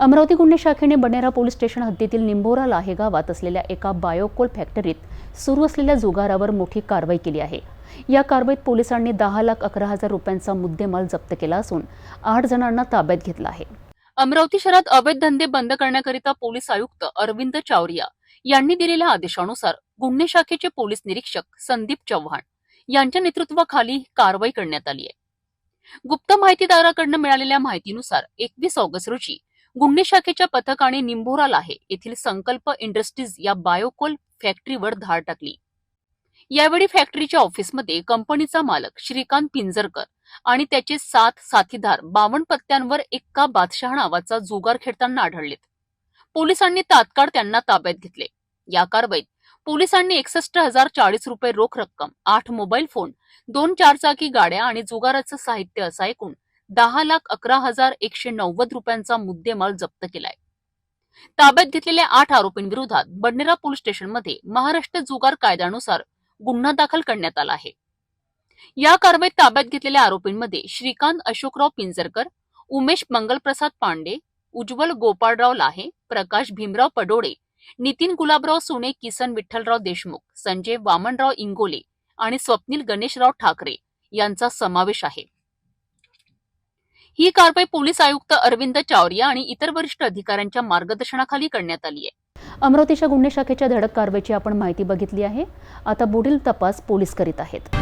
अमरावती गुन्हे शाखेने Banera police station हद्दीतील निंबोरा लाहे गावात असलेल्या एका बायोकोल फॅक्टरीत सुरू असलेल्या जुगारावर मोठी कारवाई केली आहे. या कारवाईत पोलिसांनी दहा लाख अकरा हजार रुपयांचा मुद्देमाल जप्त केला असून आठ जणांना ताब्यात घेतला आहे. अमरावती शहरात अवैध धंदे बंद करण्याकरिता पोलीस आयुक्त अरविंद चावरिया यांनी दिलेल्या आदेशानुसार गुन्हे शाखेचे पोलीस निरीक्षक संदीप चव्हाण यांच्या नेतृत्वाखाली कारवाई करण्यात आली आहे. गुप्त माहितीदाराकडनं मिळालेल्या माहितीनुसार एकवीस ऑगस्ट रोजी गुन्हे शाखेच्या पथकाने निंभोरा लाहे येथील संकल्प इंडस्ट्रीज या बायोकोल फॅक्टरीवर धाड टाकली. यावेळी फॅक्टरीच्या ऑफिसमध्ये कंपनीचा मालक श्रीकांत पिंजरकर आणि त्याचे सात साथीदार बावन्न पत्त्यांवर एक्का बादशहा नावाचा जुगार खेळताना आढळलेत. पोलिसांनी तात्काळ त्यांना ताब्यात घेतले. या कारवाईत पोलिसांनी एकसष्ट हजार चाळीस रुपये रोख रक्कम आठ मोबाईल फोन दोन चारचाकी गाड्या आणि जुगाराचं साहित्य असा एकूण दहा लाख अकरा हजार एकशे नव्वद रुपयांचा मुद्देमाल जप्त केलाय. ताब्यात घेतलेल्या आठ आरोपींविरोधात बडनेरा पोलीस स्टेशनमध्ये महाराष्ट्र जुगार कायद्यानुसार गुन्हा दाखल करण्यात आला आहे. या कारवाईत ताब्यात घेतलेल्या आरोपींमध्ये श्रीकांत अशोकराव पिंजरकर उमेश मंगलप्रसाद पांडे उज्ज्वल गोपाळराव लाहे प्रकाश भीमराव पडोळे नितीन गुलाबराव सोने किसन विठ्ठलराव देशमुख संजय वामनराव इंगोले आणि स्वप्नील गणेशराव ठाकरे यांचा समावेश आहे. ही कारवाई पोलीस आयुक्त अरविंद चावरिया आणि इतर वरिष्ठ अधिकाऱ्यांच्या मार्गदर्शनाखाली करण्यात आली आहे. अमरावतीच्या गुन्हे शाखेच्या धडक कारवाईची आपण माहिती बघितली आहे. आता पुढील तपास पोलीस करीत आहेत.